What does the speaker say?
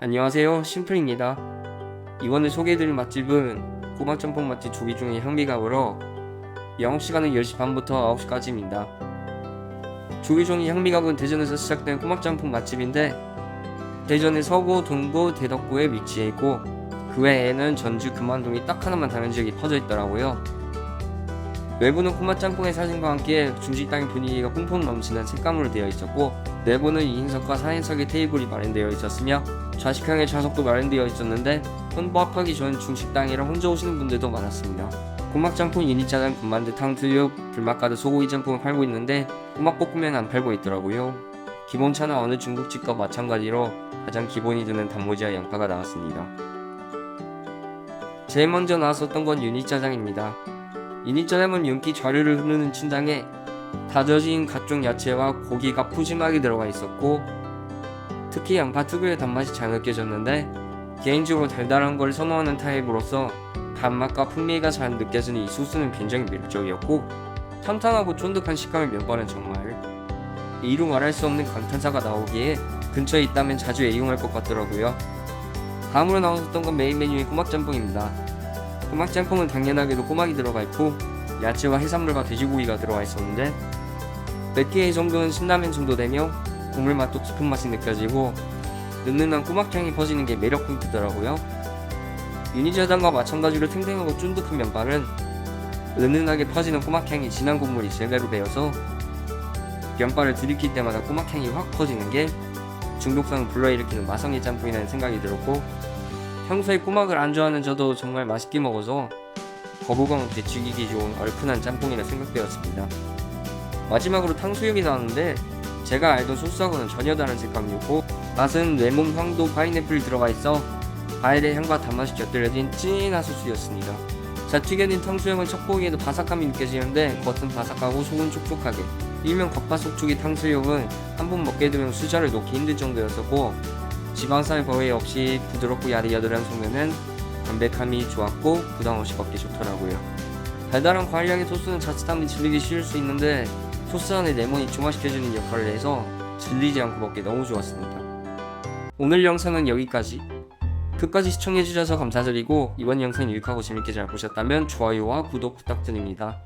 안녕하세요. 심플입니다. 이번에 소개해드릴 맛집은 꼬막짬뽕 맛집 조기 중의 향미각으로 영업시간은 10시 반부터 9시까지입니다. 조기종의 향미각은 대전에서 시작된 꼬막짬뽕 맛집인데 대전의 서구, 동구, 대덕구에 위치해 있고 그 외에는 전주, 금안동이 딱 하나만 다른 지역이 퍼져 있더라고요 외부는 꼬막짬뽕의 사진과 함께 중식당의 분위기가 퐁퐁 넘치는 색감으로 되어 있었고 내부는 2인석과 4인석의 테이블이 마련되어 있었으며 좌식형의 좌석도 마련되어 있었는데 혼밥하기 좋은 중식당이라 혼자 오시는 분들도 많았습니다. 꼬막짬뽕 유니짜장 군만두 탕수육 불맛가득 소고기 짬뽕을 팔고 있는데 꼬막볶음면 안 팔고 있더라고요. 기본차는 어느 중국집과 마찬가지로 가장 기본이 드는 단무지와 양파가 나왔습니다. 제일 먼저 나왔었던 건 유니짜장입니다. 유니짜장은 윤기 좌르르 흐르는 춘장에 다져진 각종 야채와 고기가 푸짐하게 들어가 있었고 특히 양파 특유의 단맛이 잘 느껴졌는데 개인적으로 달달한 걸 선호하는 타입으로서 단맛과 풍미가 잘 느껴지는 이 소스는 굉장히 매력적이었고 탄탄하고 쫀득한 식감의 면발은 정말 이루 말할 수 없는 감탄사가 나오기에 근처에 있다면 자주 애용할 것 같더라고요. 다음으로 나왔었던 건 메인 메뉴의 꼬막짬뽕입니다. 꼬막 짬뽕은 당연하게도 꼬막이 들어가 있고 야채와 해산물과 돼지고기가 들어가 있었는데 몇 개의 정도는 신라면 정도 되며 국물 맛도 깊은 맛이 느껴지고 늠름한 꼬막향이 퍼지는 게 매력 포인트더라고요. 유니자장과 마찬가지로 탱탱하고 쫀득한 면발은 은은하게 퍼지는 꼬막향이 진한 국물이 제대로 배어서 면발을 들이킬 때마다 꼬막향이 확 퍼지는 게 중독성을 불러일으키는 마성의 짬뽕이라는 생각이 들었고 평소에 꼬막을 안 좋아하는 저도 정말 맛있게 먹어서 거부감 없이 즐기기 좋은 얼큰한 짬뽕이라 생각되었습니다. 마지막으로 탕수육이 나왔는데 제가 알던 소스하고는 전혀 다른 색감이었고 맛은 레몬, 황도, 파인애플이 들어가 있어 과일의 향과 단맛이 곁들여진 진한 소스였습니다. 자 튀겨진 탕수육은 첫 보기에도 바삭함이 느껴지는데 겉은 바삭하고 속은 촉촉하게 일명 겉바속촉이 탕수육은 한 번 먹게 되면 수저를 놓기 힘들 정도였었고 지방살 거의 없이 부드럽고 야들야들한 속면은 담백함이 좋았고 부담 없이 먹기 좋더라고요. 달달한 과일 향의 소스는 자칫하면 질리기 쉬울 수 있는데 소스 안에 레몬이 중화시켜주는 역할을 해서 질리지 않고 먹기 너무 좋았습니다. 오늘 영상은 여기까지. 끝까지 시청해주셔서 감사드리고 이번 영상 유익하고 재밌게 잘 보셨다면 좋아요와 구독 부탁드립니다.